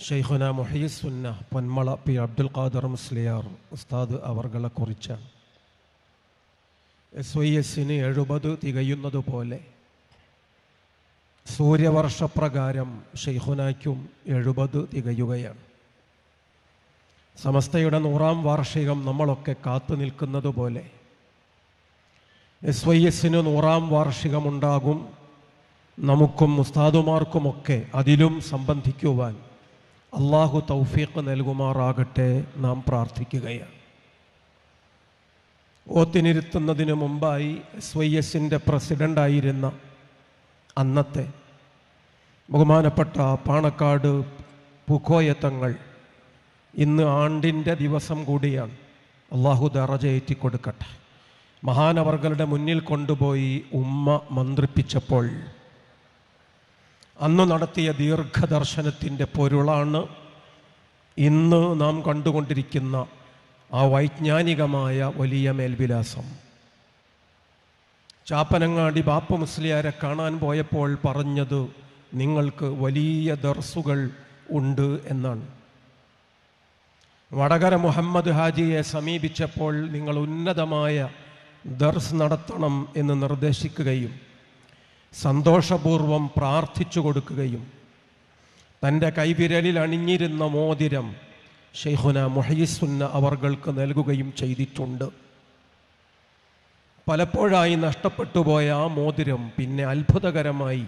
ഷെയ്ഖുന മുഹീസുന്ന പൊന്മള പി അബ്ദുൽ ഖാദർ മുസ്ലിയാർ ഉസ്താദ് അവർകളെ കുറിച്ചാണ് എസ് വൈ എസിന് എഴുപത് തികയുന്നതുപോലെ സൂര്യവർഷപ്രകാരം ഷെയ്ഖുനയ്ക്കും എഴുപത് തികയുകയാണ്. സമസ്തയുടെ നൂറാം വാർഷികം നമ്മളൊക്കെ കാത്തു നിൽക്കുന്നത് പോലെ എസ് വൈ എസിന് നൂറാം വാർഷികമുണ്ടാകും. നമുക്കും ഉസ്താദുമാർക്കുമൊക്കെ അതിലും സംബന്ധിക്കുവാൻ അള്ളാഹു തൗഫീഖ് നൽകുമാറാകട്ടെ നാം പ്രാർത്ഥിക്കുകയാണ്. ഓത്തിനിരുത്തുന്നതിന് മുമ്പായി എസ് വൈ എസിന്റെ പ്രസിഡന്റായിരുന്ന അന്നത്തെ ബഹുമാനപ്പെട്ട പാണക്കാട് പുക്കോയത്തങ്ങൾ ഇന്ന് ആണ്ടിന്റെ ദിവസം കൂടിയാണ് അള്ളാഹു ദറജയേറ്റി കൊടുക്കട്ടെ. മഹാനവർകളുടെ മുന്നിൽ കൊണ്ടുപോയി ഉമ്മ മന്ത്രിപ്പിച്ചപ്പോൾ അന്ന് നടത്തിയ ദീർഘദർശനത്തിന്റെ പൊരുളാണ് ഇന്ന് നാം കണ്ടുകൊണ്ടിരിക്കുന്ന ആ വൈജ്ഞാനികമായ വലിയ മേൽവിലാസം. ചാപ്പനങ്ങാടി ബാപ്പ മുസ്ലിയാരെ കാണാൻ പോയപ്പോൾ പറഞ്ഞത് നിങ്ങൾക്ക് വലിയ ദർസുകൾ ഉണ്ട് എന്നാണ്. വടകര മുഹമ്മദ് ഹാജിയെ സമീപിച്ചപ്പോൾ നിങ്ങൾ ഉന്നതമായ ദർസ് നടത്തണം എന്ന് നിർദ്ദേശിക്കുകയും സന്തോഷപൂർവം പ്രാർത്ഥിച്ചു കൊടുക്കുകയും തന്റെ കൈവിരലിൽ അണിഞ്ഞിരുന്ന മോതിരം ഷെയ്ഖുന മുഹയ്സുന്ന അവർക്ക് നൽകുകയും ചെയ്തിട്ടുണ്ട്. പലപ്പോഴായി നഷ്ടപ്പെട്ടു പോയ ആ മോതിരം പിന്നെ അത്ഭുതകരമായി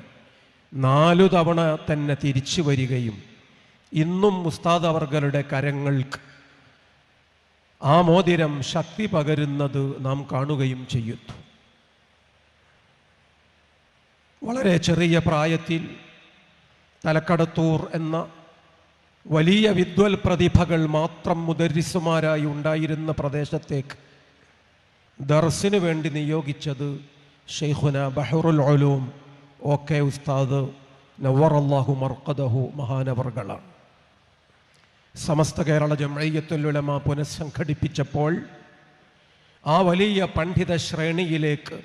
നാലു തവണ തന്നെ തിരിച്ചു വരികയും ഇന്നും മുസ്താദ് അവർകളുടെ കരങ്ങൾക്ക് ആ മോതിരം ശക്തി പകരുന്നത് നാം കാണുകയും ചെയ്യുന്നു. വളരെ ചെറിയ പ്രായത്തിൽ തലക്കടത്തൂർ എന്ന വലിയ വിദ്വൽ പ്രതിഭകൾ മാത്രം മുദരിസുമാരായി ഉണ്ടായിരുന്ന പ്രദേശത്തേക്ക് ദർസിനു വേണ്ടി നിയോഗിച്ചത് ഷെയ്ഖുന ബഹറുൽ ഒലൂം ഒ കെ ഉസ്താദ് നവറല്ലാഹു മർക്കദഹു മഹാനവറുകളാണ്. സമസ്ത കേരള ജമയ്യത്തുൽ ഉലമ പുനഃസംഘടിപ്പിച്ചപ്പോൾ ആ വലിയ പണ്ഡിത ശ്രേണിയിലേക്ക്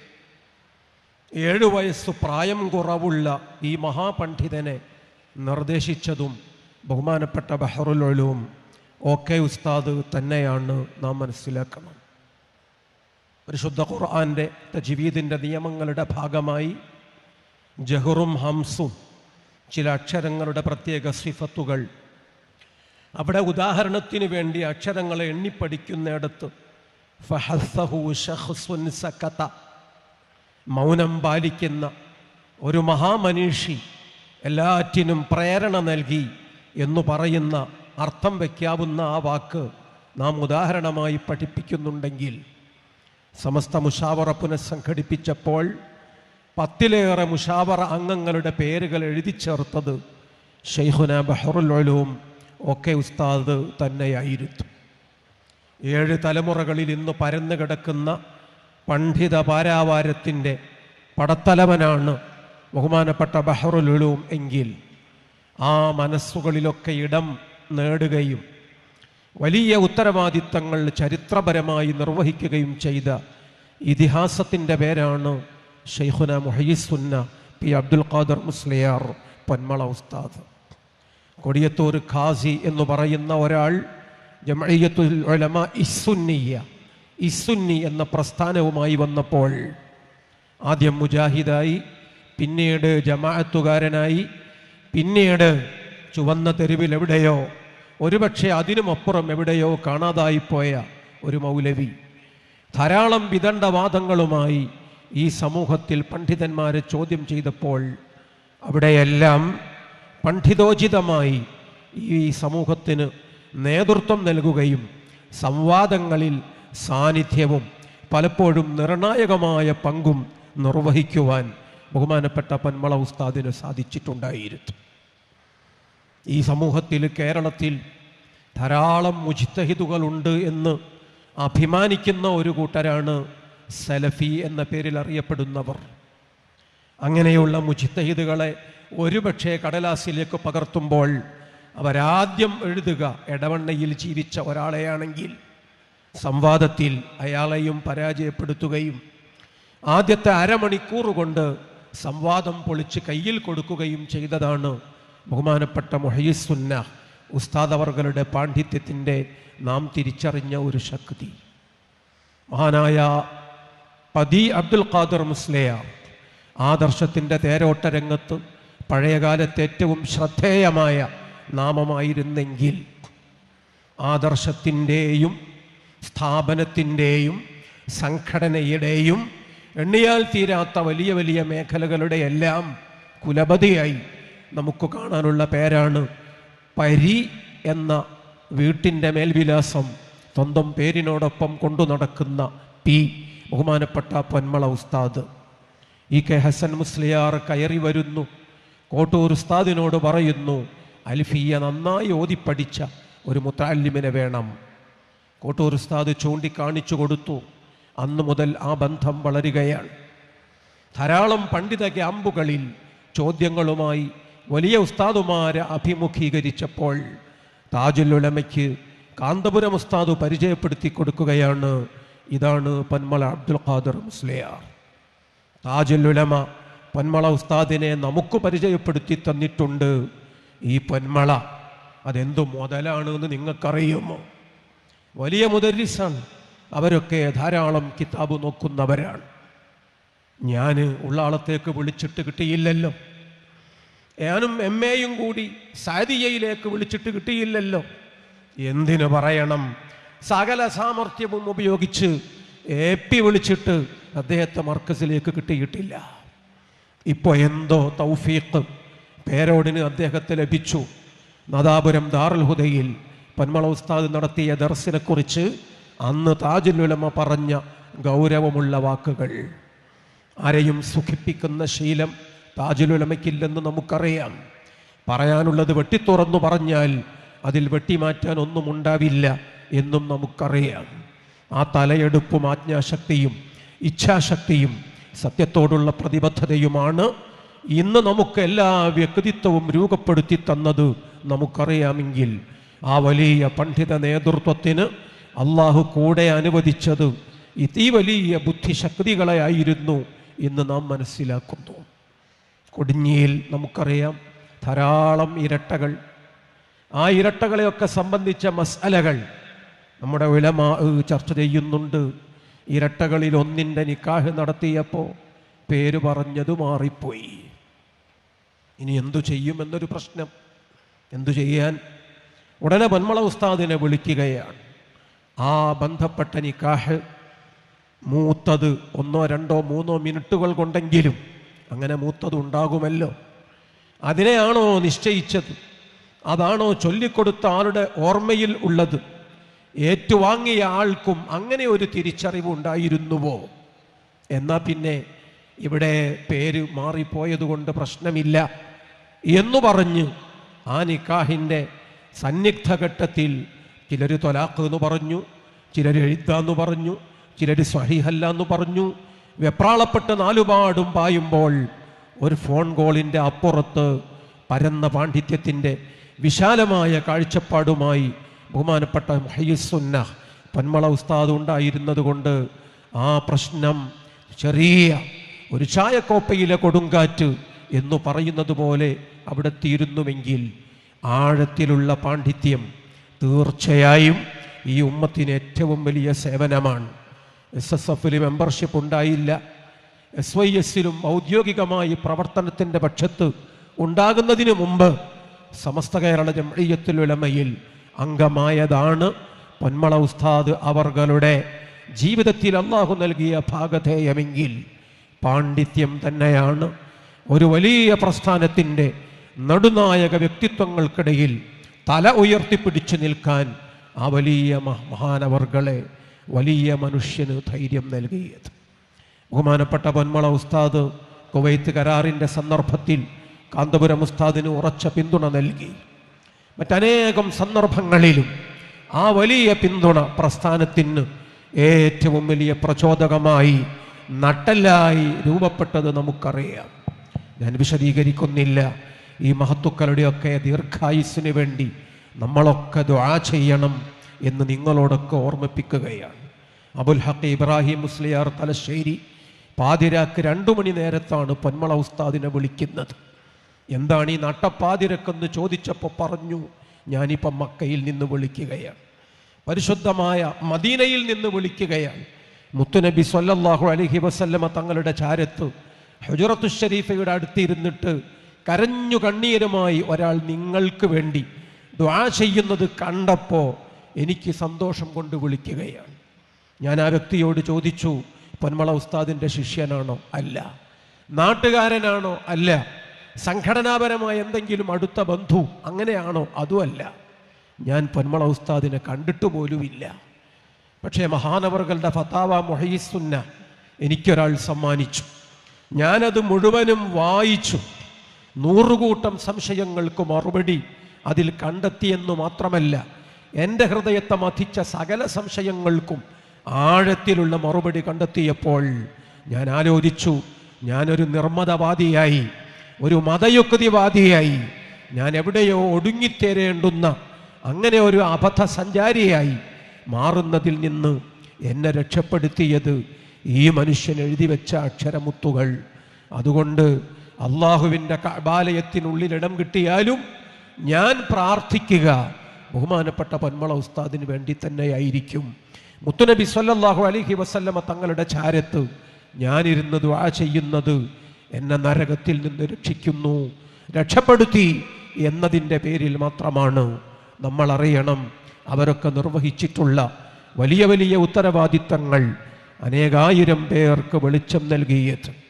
ഏഴു വയസ്സ് പ്രായം കുറവുള്ള ഈ മഹാപണ്ഡിതനെ നിർദ്ദേശിച്ചതും ബഹുമാനപ്പെട്ട ബഹറുൽ ഒലൂം ഒ ഉസ്താദ് തന്നെയാണ് നാം മനസ്സിലാക്കണം. പരിശുദ്ധ ഖുർആന്റെ തജ്വീദിന്റെ നിയമങ്ങളുടെ ഭാഗമായി ജഹറും ഹംസും ചില അക്ഷരങ്ങളുടെ പ്രത്യേക സിഫത്തുകൾ. അവിടെ ഉദാഹരണത്തിന് വേണ്ടി അക്ഷരങ്ങളെ എണ്ണിപ്പടിക്കുന്നിടത്ത് ഫഹസഹു ഷഖ്സുൻ സക്കത മൗനം പാലിക്കുന്ന ഒരു മഹാമനീഷി എല്ലാറ്റിനും പ്രേരണ നൽകി എന്നു പറയുന്ന അർത്ഥം വയ്ക്കാവുന്ന ആ വാക്ക് നാം ഉദാഹരണമായി പഠിപ്പിക്കുന്നുണ്ടെങ്കിൽ സമസ്ത മുഷാവറ പുനഃസംഘടിപ്പിച്ചപ്പോൾ പത്തിലേറെ മുഷാവറ അംഗങ്ങളുടെ പേരുകൾ എഴുതി ചേർത്തത് ഷെയ്ഹുന ബഹറുൽ ഒക്കെ ഉസ്താദ് തന്നെയായിരുന്നു. ഏഴ് തലമുറകളിൽ ഇന്ന് പരന്നു കിടക്കുന്ന പണ്ഡിത പാരാവാരത്തിന്റെ പടത്തലവനാണ് ബഹുമാനപ്പെട്ട ബഹറുലുലൂം എങ്കിൽ ആ മനസ്സുകളിലൊക്കെ ഇടം നേടുകയും വലിയ ഉത്തരവാദിത്തങ്ങൾ ചരിത്രപരമായി നിർവഹിക്കുകയും ചെയ്ത ഇതിഹാസത്തിന്റെ പേരാണ് ഷെയ്ഖുന മുഹയ്സുന്ന പി അബ്ദുൽ ഖാദർ മുസ്ലിയാർ പൊന്മള ഉസ്താദ്. കൊടിയത്തൂർ ഖാസി എന്ന് പറയുന്ന ഒരാൾ ജമയ്യത്തുൽ ഒലമ ഇസുന്നിയ ഇസുന്നി എന്ന പ്രസ്ഥാനവുമായി വന്നപ്പോൾ ആദ്യം മുജാഹിദായി പിന്നീട് ജമാഅത്തുകാരനായി പിന്നീട് ചുവന്ന തെരുവിൽ എവിടെയോ ഒരുപക്ഷെ അതിനുമപ്പുറം എവിടെയോ കാണാതായിപ്പോയ ഒരു മൗലവി. ധാരാളം വിദണ്ഡവാദങ്ങളുമായി ഈ സമൂഹത്തിൽ പണ്ഡിതന്മാരെ ചോദ്യം ചെയ്തപ്പോൾ അവിടെയെല്ലാം പണ്ഡിതോചിതമായി ഈ സമൂഹത്തിന് നേതൃത്വം നൽകുകയും സംവാദങ്ങളിൽ സാന്നിധ്യവും പലപ്പോഴും നിർണായകമായ പങ്കും നിർവഹിക്കുവാൻ ബഹുമാനപ്പെട്ട പന്മള ഉസ്താദിന് സാധിച്ചിട്ടുണ്ടായിരുന്നു. ഈ സമൂഹത്തിൽ കേരളത്തിൽ ധാരാളം മുജിത്തഹിദുകളുണ്ട് എന്ന് അഭിമാനിക്കുന്ന ഒരു കൂട്ടരാണ് സലഫി എന്ന പേരിൽ അറിയപ്പെടുന്നവർ. അങ്ങനെയുള്ള മുജിത്തഹിദുകളെ ഒരുപക്ഷെ കടലാസിലേക്ക് പകർത്തുമ്പോൾ അവരാദ്യം എഴുതുക എടവണ്ണയിൽ ജീവിച്ച ഒരാളെയാണെങ്കിൽ സംവാദത്തിൽ അയാളെയും പരാജയപ്പെടുത്തുകയും ആദ്യത്തെ അരമണിക്കൂർ കൊണ്ട് സംവാദം പൊളിച്ച് കയ്യിൽ കൊടുക്കുകയും ചെയ്തതാണ് ബഹുമാനപ്പെട്ട മൊഹയിസുന്ന ഉസ്താദ് അവർകളുടെ പാണ്ഡിത്യത്തിന്റെ നാം തിരിച്ചറിഞ്ഞ ഒരു ശക്തി. മഹാനായ പതി അബ്ദുൽ ഖാദർ മുസ്ലിയാർ ആദർശത്തിന്റെ തേരോട്ട രംഗത്ത് പഴയകാലത്ത് ഏറ്റവും ശ്രദ്ധേയമായ നാമമായിരുന്നെങ്കിൽ ആദർശത്തിന്റെയും സ്ഥാപനത്തിന്റെയും സംഘടനയുടെയും എണ്ണിയാൽ തീരാത്ത വലിയ വലിയ മേഖലകളുടെ എല്ലാം കുലപതിയായി നമുക്ക് കാണാനുള്ള പേരാണ് പരി എന്ന വീട്ടിന്റെ മേൽവിലാസം സ്വന്തം പേരിനോടൊപ്പം കൊണ്ടു നടക്കുന്ന പി. ബഹുമാനപ്പെട്ട പൊന്മള ഉസ്താദ്. ഇ. കെ. ഹസൻ മുസ്ലിയാർ കയറി വരുന്നു. കോട്ടൂർ ഉസ്താദിനോട് പറയുന്നു അൽഫിയ നന്നായി ഓതിപ്പടിച്ച ഒരു മുത്താലിമിനെ വേണം. കോട്ടൂർ ഉസ്താദ് ചൂണ്ടിക്കാണിച്ചു കൊടുത്തു. അന്നു മുതൽ ആ ബന്ധം വളരുകയാണ്. ധാരാളം പണ്ഡിത ക്യാമ്പുകളിൽ ചോദ്യങ്ങളുമായി വലിയ ഉസ്താദുമാരെ അഭിമുഖീകരിച്ചപ്പോൾ താജുൽ ഉലമയ്ക്ക് കാന്തപുരം ഉസ്താദ് പരിചയപ്പെടുത്തി കൊടുക്കുകയാണ്. ഇതാണ് പന്മള അബ്ദുൽ ഖാദർ മുസ്ലിയാർ. താജുൽ ഉലമ പന്മള ഉസ്താദിനെ നമുക്ക് പരിചയപ്പെടുത്തി തന്നിട്ടുണ്ട്. ഈ പന്മള അതെന്തു മുതലാണ് എന്ന് നിങ്ങൾക്കറിയുമോ? വലിയ മുദരിസാണ് അവരൊക്കെ ധാരാളം കിതാബ് നോക്കുന്നവരാണ്. ഞാൻ ഉള്ളാളത്തേക്ക് വിളിച്ചിട്ട് കിട്ടിയില്ലല്ലോ. ഞാനും എം എയും കൂടി സാദിയയിലേക്ക് വിളിച്ചിട്ട് കിട്ടിയില്ലല്ലോ. എന്തിനു പറയണം? സകല സാമർഥ്യവും ഉപയോഗിച്ച് എ പി വിളിച്ചിട്ട് അദ്ദേഹത്തെ മർക്കസിലേക്ക് കിട്ടിയിട്ടില്ല. ഇപ്പോൾ എന്തോ തൗഫീഖ് പേരോടിന് അദ്ദേഹത്തെ ലഭിച്ചു. നദാപുരം ദാറുൽ ഹുദയിൽ പന്മള ഉസ്താദ് നടത്തിയ ദർസിനെ കുറിച്ച് അന്ന് താജുൽ ഉലമ പറഞ്ഞ ഗൗരവമുള്ള വാക്കുകൾ. ആരെയും സുഖിപ്പിക്കുന്ന ശീലം താജുലുലമയ്ക്കില്ലെന്ന് നമുക്കറിയാം. പറയാനുള്ളത് വെട്ടിത്തുറന്നു പറഞ്ഞാൽ അതിൽ വെട്ടിമാറ്റാൻ ഒന്നും ഉണ്ടാവില്ല എന്നും നമുക്കറിയാം. ആ തലയെടുപ്പും ആജ്ഞാശക്തിയും ഇച്ഛാശക്തിയും സത്യത്തോടുള്ള പ്രതിബദ്ധതയുമാണ് ഇന്ന് നമുക്ക് എല്ലാ വ്യക്തിത്വവും രൂപപ്പെടുത്തി തന്നത് നമുക്കറിയാമെങ്കിൽ ആ വലിയ പണ്ഡിത നേതൃത്വത്തിന് അള്ളാഹു കൂടെ അനുവദിച്ചത് ഈ വലിയ ബുദ്ധിശക്തികളെ ആയിരുന്നു എന്ന് നാം മനസ്സിലാക്കുന്നു. കൊടിഞ്ഞിയിൽ നമുക്കറിയാം ധാരാളം ഇരട്ടകൾ. ആ ഇരട്ടകളെയൊക്കെ സംബന്ധിച്ച മസാലകൾ നമ്മുടെ ഉലമാ ചർച്ച ചെയ്യുന്നുണ്ട്. ഇരട്ടകളിൽ ഒന്നിന്റെ നിക്കാഹ് നടത്തിയപ്പോൾ പേര് പറഞ്ഞത് മാറിപ്പോയി. ഇനി എന്തു ചെയ്യുമെന്നൊരു പ്രശ്നം. എന്തു ചെയ്യാൻ? ഉടനെ ബന്മള ഉസ്താദിനെ വിളിക്കുകയാണ്. ആ ബന്ധപ്പെട്ട നിക്കാഹ് മൂത്തത് ഒന്നോ രണ്ടോ മൂന്നോ മിനിറ്റുകൾ കൊണ്ടെങ്കിലും അങ്ങനെ മൂത്തത് ഉണ്ടാകുമല്ലോ. അതിനെയാണോ നിശ്ചയിച്ചത്? അതാണോ ചൊല്ലിക്കൊടുത്ത ആളുടെ ഓർമ്മയിൽ ഉള്ളത്? ഏറ്റുവാങ്ങിയ ആൾക്കും അങ്ങനെ ഒരു തിരിച്ചറിവ് ഉണ്ടായിരുന്നുവോ? എന്നാ പിന്നെ ഇവിടെ പേര് മാറിപ്പോയതുകൊണ്ട് പ്രശ്നമില്ല എന്നു പറഞ്ഞ് ആ നിക്കാഹിന്റെ സന്നിഗ്ധ ഘട്ടത്തിൽ ചിലർ തൊലാഖ് എന്ന് പറഞ്ഞു ചിലർ എഴുത്താന്ന് പറഞ്ഞു ചിലർ സ്വഹീഹല്ല എന്ന് പറഞ്ഞു. വെപ്രാളപ്പെട്ട് നാലുപാടും പായുമ്പോൾ ഒരു ഫോൺ കോളിന്റെ അപ്പുറത്ത് പരന്ന പാണ്ഡിത്യത്തിന്റെ വിശാലമായ കാഴ്ചപ്പാടുമായി ബഹുമാനപ്പെട്ട മുഹയ്യസുന്ന പന്മള ഉസ്താദ് ഉണ്ടായിരുന്നതുകൊണ്ട് ആ പ്രശ്നം ചെറിയ ഒരു ചായക്കോപ്പയിലെ കൊടുങ്കാറ്റ് എന്ന് പറയുന്നത് പോലെ അവിടെ തീരുന്നുവെങ്കിൽ ആഴത്തിലുള്ള പാണ്ഡിത്യം തീർച്ചയായും ഈ ഉമ്മത്തിന് ഏറ്റവും വലിയ സേവനമാണ്. എസ് എസ് എഫിൽ മെമ്പർഷിപ്പ് ഉണ്ടായില്ല. എസ് വൈ എസിലും ഔദ്യോഗികമായി പ്രവർത്തനത്തിന്റെ പക്ഷത്ത് ഉണ്ടാകുന്നതിന് മുമ്പ് സമസ്ത കേരള ജംഇയ്യത്തുൽ ഉലമയിൽ അംഗമായതാണ് പൊന്മള ഉസ്താദ് അവർകളുടെ ജീവിതത്തിൽ അള്ളാഹു നൽകിയ ഭാഗധേയമെങ്കിൽ പാണ്ഡിത്യം തന്നെയാണ്. ഒരു വലിയ പ്രസ്ഥാനത്തിന്റെ നടുനായക വ്യക്തിത്വങ്ങൾക്കിടയിൽ തല ഉയർത്തിപ്പിടിച്ചു നിൽക്കാൻ ആ വലിയ മഹ- മഹാനവർകളെ വലിയ മനുഷ്യന് ധൈര്യം നൽകിയത്. ബഹുമാനപ്പെട്ട പൊന്മള ഉസ്താദ് കുവൈത്ത് കരാറിന്റെ സന്ദർഭത്തിൽ കാന്തപുരം ഉസ്താദിന് ഉറച്ച പിന്തുണ നൽകി. മറ്റനേകം സന്ദർഭങ്ങളിലും ആ വലിയ പിന്തുണ പ്രസ്ഥാനത്തിന് ഏറ്റവും വലിയ പ്രചോദകമായി നട്ടലായി രൂപപ്പെട്ടത് നമുക്കറിയാം. ഞാൻ വിശദീകരിക്കുന്നില്ല. ഈ മഹത്തുക്കളുടെയൊക്കെ ദീർഘായുസിന് വേണ്ടി നമ്മളൊക്കെ ദുആ ചെയ്യണം എന്ന് നിങ്ങളോടൊക്കെ ഓർമ്മിപ്പിക്കുകയാണ്. അബുൽ ഹക്ക് ഇബ്രാഹിം മുസ്ലിയാർ തലശ്ശേരി പാതിരാക്ക് രണ്ടു മണി നേരത്താണ് പൊന്മള ഉസ്താദിനെ വിളിക്കുന്നത്. എന്താണ് ഈ നട്ടപ്പാതിരക്കെന്ന് ചോദിച്ചപ്പോൾ പറഞ്ഞു ഞാനിപ്പം മക്കയിൽ നിന്ന് വിളിക്കുകയാണ്. പരിശുദ്ധമായ മദീനയിൽ നിന്ന് വിളിക്കുകയാണ്. മുത്തുനബി സൊല്ലാഹു അലഹി വസല്ലമ തങ്ങളുടെ ചാരത്ത് ഹുജറത്തു ഷരീഫയുടെ അടുത്തിരുന്നിട്ട് കരഞ്ഞു കണ്ണീരുമായി ഒരാൾ നിങ്ങൾക്ക് വേണ്ടി ദ്വാ ചെയ്യുന്നത് കണ്ടപ്പോൾ എനിക്ക് സന്തോഷം കൊണ്ട് വിളിക്കുകയാണ്. ഞാൻ ആ വ്യക്തിയോട് ചോദിച്ചു പൊന്മള ഉസ്താദിന്റെ ശിഷ്യനാണോ? അല്ല. നാട്ടുകാരനാണോ? അല്ല. സംഘടനാപരമായ എന്തെങ്കിലും അടുത്ത ബന്ധു? അങ്ങനെയാണോ? അതുമല്ല ഞാൻ പൊന്മള ഉസ്താദിനെ കണ്ടിട്ട് പോലുമില്ല. പക്ഷേ മഹാനവറുകളുടെ ഫതാവ മൊഹീസുന്ന എനിക്കൊരാൾ സമ്മാനിച്ചു. ഞാനത് മുഴുവനും വായിച്ചു. നൂറുകൂട്ടം സംശയങ്ങൾക്ക് മറുപടി അതിൽ കണ്ടെത്തിയെന്നു മാത്രമല്ല എന്റെ ഹൃദയത്തെ മഥിച്ച സകല സംശയങ്ങൾക്കും ആഴത്തിലുള്ള മറുപടി കണ്ടെത്തിയപ്പോൾ ഞാൻ ആലോചിച്ചു ഞാനൊരു നിർമ്മതവാദിയായി ഒരു മതയുക്തിവാദിയായി ഞാൻ എവിടെയോ ഒടുങ്ങിത്തേരേണ്ടുന്ന അങ്ങനെ ഒരു അബദ്ധ സഞ്ചാരിയായി മാറുന്നതിൽ നിന്ന് എന്നെ രക്ഷപ്പെടുത്തിയത് ഈ മനുഷ്യൻ എഴുതി വെച്ച അക്ഷരമുത്തുകൾ. അതുകൊണ്ട് അള്ളാഹുവിന്റെ കബാലയത്തിനുള്ളിൽ ഇടം കിട്ടിയാലും ഞാൻ പ്രാർത്ഥിക്കുക. ബഹുമാനപ്പെട്ട പന്മള ഉസ്താദിന് വേണ്ടി തന്നെയായിരിക്കും. മുത്തുനബി സല്ലാഹു അലൈഹി വസല്ലമ തങ്ങളുടെ ചാരത്ത് ഞാനിരുന്ന് ദുആ ചെയ്യുന്നത് എന്നെ നരകത്തിൽ നിന്ന് രക്ഷിക്കുന്നു. രക്ഷപ്പെടുത്തി എന്നതിന്റെ പേരിൽ മാത്രമാണ് നമ്മൾ അറിയണം. അവരൊക്കെ നിർവഹിച്ചിട്ടുള്ള വലിയ വലിയ ഉത്തരവാദിത്തങ്ങൾ അനേകായിരം പേർക്ക് വെളിച്ചം നൽകിയത്.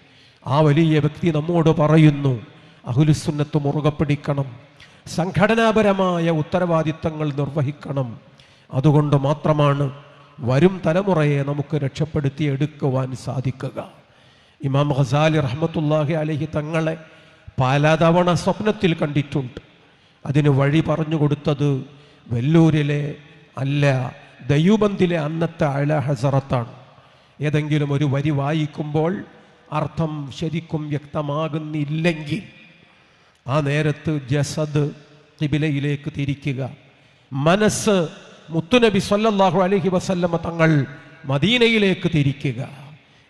ആ വലിയ വ്യക്തി നമ്മോട് പറയുന്നു അഹുലുസുന്നത്ത് മുറുകെ പിടിക്കണം സംഘടനാപരമായ ഉത്തരവാദിത്തങ്ങൾ നിർവഹിക്കണം. അതുകൊണ്ട് മാത്രമാണ് വരും തലമുറയെ നമുക്ക് രക്ഷപ്പെടുത്തി എടുക്കുവാൻ സാധിക്കുക. ഇമാം ഖസാലി റഹ്മത്തുല്ലാഹി അലഹി തങ്ങളെ പലതവണ സ്വപ്നത്തിൽ കണ്ടിട്ടുണ്ട്. അതിന് വഴി പറഞ്ഞു കൊടുത്തത് വെല്ലൂരിലെ അല്ല ദയ്യൂബന്തിലെ അന്നത്തെ അല ഹസറത്താണ്. ഏതെങ്കിലും ഒരു വരി വായിക്കുമ്പോൾ അർത്ഥം ശരിക്കും വ്യക്തമാകുന്നില്ലെങ്കിൽ ആ നേരത്ത് ജസദ് കിബിലയിലേക്ക് തിരിക്കുക. മനസ്സ് മുത്തുനബി സല്ലല്ലാഹു അലഹി വസല്ലമ തങ്ങൾ മദീനയിലേക്ക് തിരിക്കുക.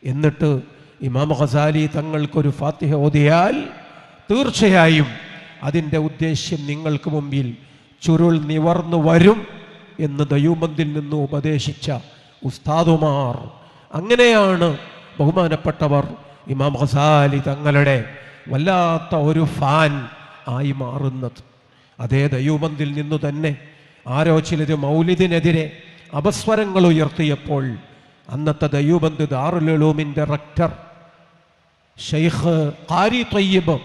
എന്നിട്ട് ഇമാം ഖസാലി തങ്ങൾക്കൊരു ഫാത്തിഹ ഓതിയാൽ തീർച്ചയായും അതിന്റെ ഉദ്ദേശ്യം നിങ്ങൾക്ക് മുമ്പിൽ ചുരുൾ നിവർന്നു വരും എന്ന് ദയൂബന്തിൽ നിന്ന് ഉപദേശിച്ച ഉസ്താദുമാർ. അങ്ങനെയാണ് ബഹുമാനപ്പെട്ടവർ ഇമാം ഖസാലി തങ്ങളുടെ വല്ലാത്ത ഒരു ഫാൻ ആയി മാറുന്നത്. അതേ ദയൂബന്തിൽ നിന്നു തന്നെ ആരോ ചിലർ മൗലിദിനെതിരെ അപസ്വരങ്ങൾ ഉയർത്തിയപ്പോൾ അന്നത്തെ ദയൂബന്ത് ദാറുലൂമിന്റെ റക്ടർ ഷെയ്ഖ് ഖാരി തൊയ്യബ്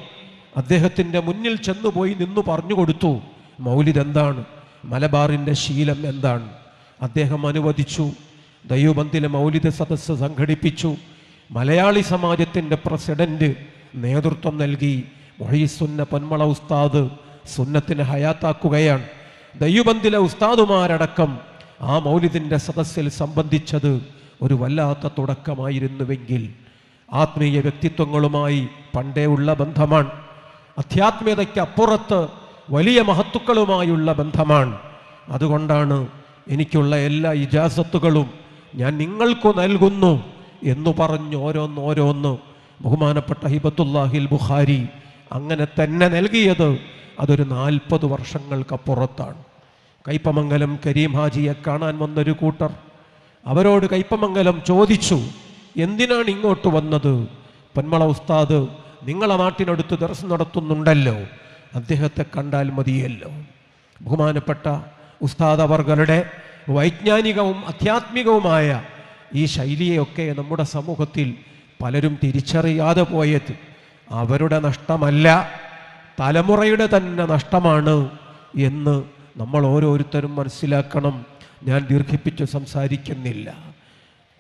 അദ്ദേഹത്തിന്റെ മുന്നിൽ ചെന്നുപോയി നിന്നു പറഞ്ഞു കൊടുത്തു മൗലിദ് എന്താണ്? മലബാറിന്റെ ശീലം എന്താണ്? അദ്ദേഹം അനുവദിച്ചു. ദൈവബന്ധിലെ മൗലിദ് സദസ്സ് സംഘടിപ്പിച്ചു. മലയാളി സമാജത്തിന്റെ പ്രസിഡന്റ് നേതൃത്വം നൽകി. മൊഹീസുന്ന പൊന്മള ഉസ്താദ് സുന്നത്തിന് ഹയാത്താക്കുകയാണ്. ദൈവബന്ധിലെ ഉസ്താദുമാരടക്കം ആ മൗലിദിന്റെ സദസ്സിൽ സംബന്ധിച്ചത് ഒരു വല്ലാത്ത തുടക്കമായിരുന്നുവെങ്കിൽ ആത്മീയ വ്യക്തിത്വങ്ങളുമായി പണ്ടേ ഉള്ള ബന്ധമാണ്. അധ്യാത്മീയതയ്ക്കപ്പുറത്ത് വലിയ മഹത്തുക്കളുമായുള്ള ബന്ധമാണ്. അതുകൊണ്ടാണ് എനിക്കുള്ള എല്ലാ ഇജാസത്തുകളും ഞാൻ നിങ്ങൾക്കു നൽകുന്നു. എന്ന് പറഞ്ഞ് ഓരോന്നോരോന്ന് ബഹുമാനപ്പെട്ട ഹിബത്തുല്ലാഹിൽ ബുഖാരി അങ്ങനെ തന്നെ നൽകിയത് അതൊരു നാൽപ്പത് വർഷങ്ങൾക്കപ്പുറത്താണ്. കൈപ്പമംഗലം കരീം ഹാജിയെ കാണാൻ വന്നൊരു കൂട്ടർ അവരോട് കൈപ്പമംഗലം ചോദിച്ചു എന്തിനാണ് ഇങ്ങോട്ട് വന്നത്? പൊന്മള ഉസ്താദ് നിങ്ങളെ നാട്ടിനടുത്ത് ദർശനം നടത്തുന്നുണ്ടല്ലോ അദ്ദേഹത്തെ കണ്ടാൽ മതിയല്ലോ. ബഹുമാനപ്പെട്ട ഉസ്താദ് അവർകളുടെ വൈജ്ഞാനികവും അധ്യാത്മികവുമായ ഈ ശൈലിയെയൊക്കെ നമ്മുടെ സമൂഹത്തിൽ പലരും തിരിച്ചറിയാതെ പോയത്. അവരുടെ നഷ്ടമല്ല തലമുറയുടെ തന്നെ നഷ്ടമാണ് എന്ന് നമ്മൾ ഓരോരുത്തരും മനസ്സിലാക്കണം. ഞാൻ ദീർഘിപ്പിച്ച് സംസാരിക്കുന്നില്ല.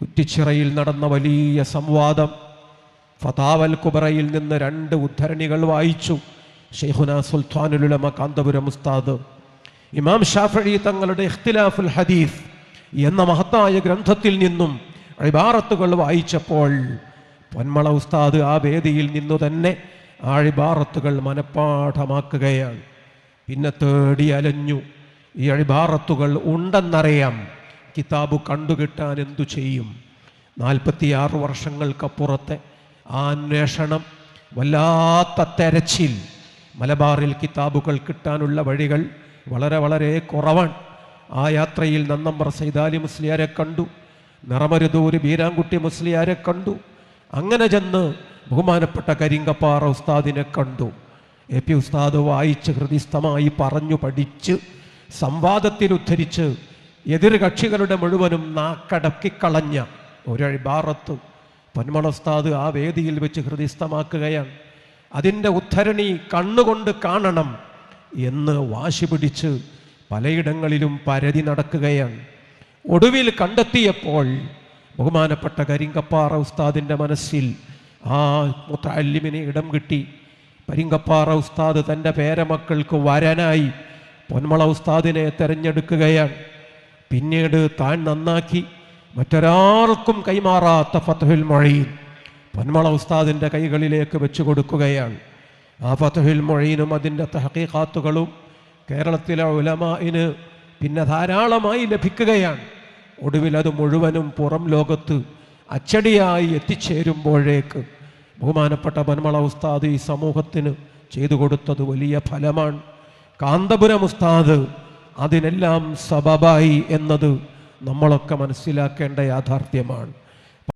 കുറ്റിച്ചിറയിൽ നടന്ന വലിയ സംവാദം ഫതാവൽ കുബറയിൽ നിന്ന് രണ്ട് ഉദ്ധരണികൾ വായിച്ചു. ഷെയ്ഖുന സുൽത്താനുലുലമ കാന്തപുരം ഉസ്താദ്. ഇമാം ഷാഫി തങ്ങളുടെ ഇഖ്തിലാഫുൽ ഹദീഫ് എന്ന മഹത്തായ ഗ്രന്ഥത്തിൽ നിന്നും അഴിബാറത്തുകൾ വായിച്ചപ്പോൾ പൊന്മള ഉസ്താദ് ആ വേദിയിൽ നിന്നു തന്നെ ആ ഇബാറത്തുകൾ മനഃപ്പാഠമാക്കുകയാണ്. പിന്നെ തേടി അലഞ്ഞു. ഈ അഴിബാറത്തുകൾ ഉണ്ടെന്നറിയാം കിതാബ് കണ്ടുകിട്ടാൻ എന്തു ചെയ്യും? നാൽപ്പത്തിയാറ് വർഷങ്ങൾക്കപ്പുറത്തെ ആ അന്വേഷണം വല്ലാത്ത തെരച്ചിൽ മലബാറിൽ കിതാബുകൾ കിട്ടാനുള്ള വഴികൾ വളരെ വളരെ കുറവാണ്. ആ യാത്രയിൽ നന്നമ്പർ സൈദാലി മുസ്ലിയാരെ കണ്ടു. നിറമരുതൂര് ബീരാൻകുട്ടി മുസ്ലിയാരെ കണ്ടു. അങ്ങനെ ചെന്ന് ബഹുമാനപ്പെട്ട കരിങ്കപ്പാറ ഉസ്താദിനെ കണ്ടു. എ പി ഉസ്താദ് വായിച്ച് ഹൃദിസ്ഥമായി പറഞ്ഞു പഠിച്ച് സംവാദത്തിൽ ഉദ്ധരിച്ച് എതിർ കക്ഷികളുടെ മുഴുവനും നാക്കടക്കിക്കളഞ്ഞ ഒരഴിബാറത്ത് പൊന്മണ ഉസ്താദ് ആ വേദിയിൽ വെച്ച് ഹൃദിസ്ഥമാക്കുകയാണ് അതിന്റെ ഉദ്ധരണി കണ്ണുകൊണ്ട് കാണണം എന്ന് വാശി പിടിച്ച് പലയിടങ്ങളിലും പരതി നടക്കുകയാണ്. ഒടുവിൽ കണ്ടെത്തിയപ്പോൾ ബഹുമാനപ്പെട്ട കരിങ്കപ്പാറ ഉസ്താദിന്റെ മനസ്സിൽ ആ മുത്തല്ലിമിന് ഇടം കിട്ടി. പരിങ്കപ്പാറ ഉസ്താദ് തന്റെ പേരമക്കൾക്ക് വരനായി പൊന്മള ഉസ്താദിനെ തെരഞ്ഞെടുക്കുകയാണ്. പിന്നീട് താൻ നന്നാക്കി മറ്റൊരാൾക്കും കൈമാറാത്ത ഫത്തഹുൽ മൊഴീൻ പൊന്മള ഉസ്താദിന്റെ കൈകളിലേക്ക് വെച്ചു കൊടുക്കുകയാണ്. ആ ഫത്തഹുൽ മൊഴീനും അതിന്റെ തഹക്കീഖാത്തുകളും കേരളത്തിലെ ഉലമായിന് പിന്നെ ധാരാളമായി ലഭിക്കുകയാണ്. ഒടുവിൽ അത് മുഴുവനും പുറം ലോകത്ത് അച്ചടിയായി എത്തിച്ചേരുമ്പോഴേക്ക് ബഹുമാനപ്പെട്ട ബന്മള ഉസ്താദ് ഈ സമൂഹത്തിന് ചെയ്തു കൊടുത്തത് വലിയ ഫലമാണ്. കാന്തപുരം ഉസ്താദ് അതിനെല്ലാം സബബായി എന്നത് നമ്മളൊക്കെ മനസ്സിലാക്കേണ്ട യാഥാർത്ഥ്യമാണ്.